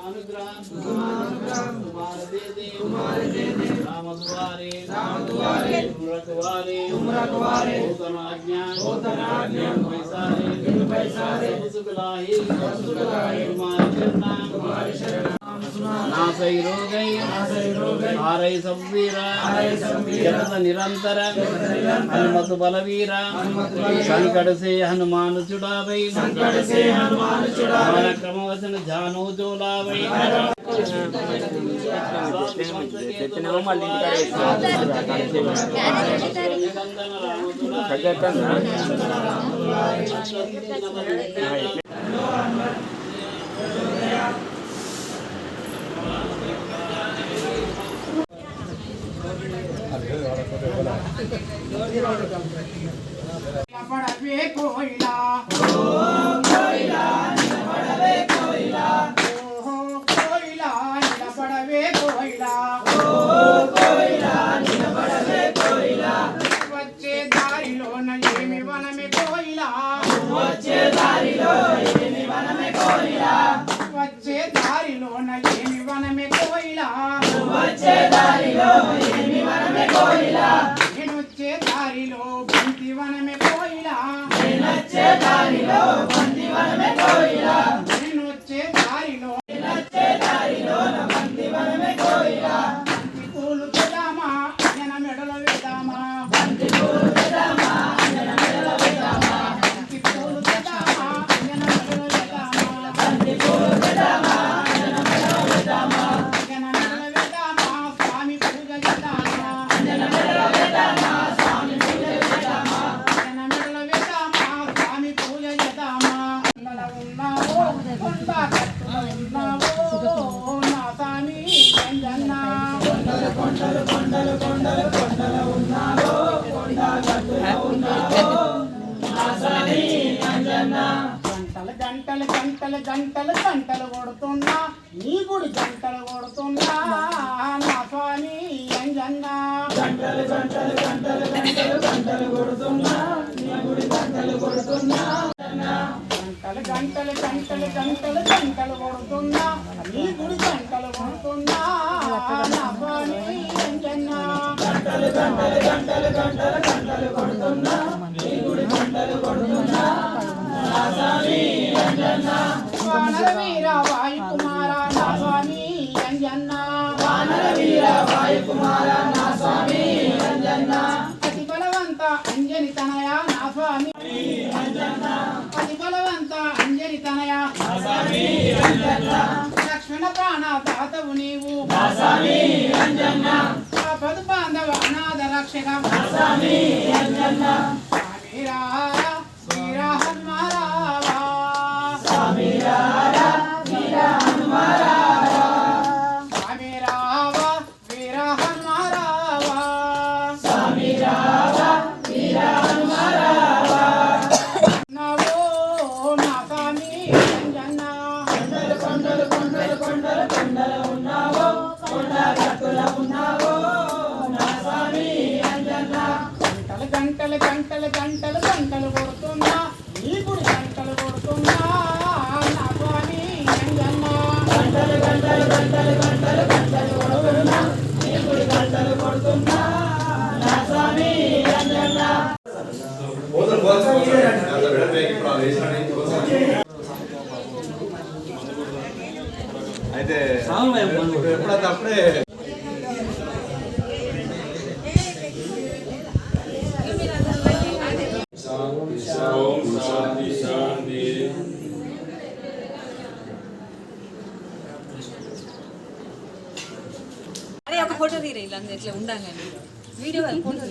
अनुग्रह तुम्हारे दे दे तुम्हारे दे दे राम द्वारे राम द्वारे तुम रखवारे तुम रखवारे ओ तनाज्ञा ओ तनाज्ञा पैसारे पैसारे सुख लाही सुख लाही तुम्हारी शरण तुम्हारी शरण చేతిలో ఏది? ఆరై సంవీర జగత నిరంతర హనుమతు బలవీర సంకట సే హనుమాను చుడావై క్రమవచన జానో జోలావై పడవే కోయిలా ఓహో కోయిలా నిలబడవే కోయిలా వచ్చే దారిలో ఏమి వనమే కోయిలా వచ్చే దారిలో ఏమి వనమే కోయిలా నేనొచ్చే ఉన్నావో కొండలు కట్టుల ఉన్నావో నా స్వామి వెంజన్నా గంటలు గంటలు గంటలు గంటలు గంటలు కొడుతున్నా నీ గుడి గంటలు కొడుతున్నా నా స్వామి అంజన్నా గంటలు గంటలు గంటలు గంటలు గంటలు కొడుతున్నా నీ గుడి గంటలు కొడుతున్నా గంటలు గంటలు గంటలు గంటలు గంటలు కొడుతున్నా. నీ గుడి గంటలు కొడుతున్నా. నా స్వామి అంజన్నా గంటలు గంటలు గంటలు గంటలు గంటలు కొడుతున్నా. నీ గుడి గంటలు కొడుతున్నా. వానర వీర వాయు కుమార నా స్వామి అంజన్న వానర వీర వాయు కుమార నా స్వామి అంజన్న అతి బలవంత అంజని తనయా నా స్వామి అతి బలవంత అంజని తనయ లక్ష్మణ ప్రాణ దాతవు నీవు పదు బాంధవ అనాథ రక్షక. గంటలు గంటలు గంటలు గంటలు కొడుతున్నా. నీ గుడి గంటలు కొడుతున్నా. నా స్వామి అంజన్న గంటలు గంటలు గంటలు గంటలు గంటలు కొడుతున్నా. నీ గుడి గంటలు కొడుతున్నా. నా స్వామి అయితే ఎప్పుడైతే అప్పుడే ఒక ఫోటో తీరే ఇలా ఇట్లా ఉండాలని వీడియో ఫోటో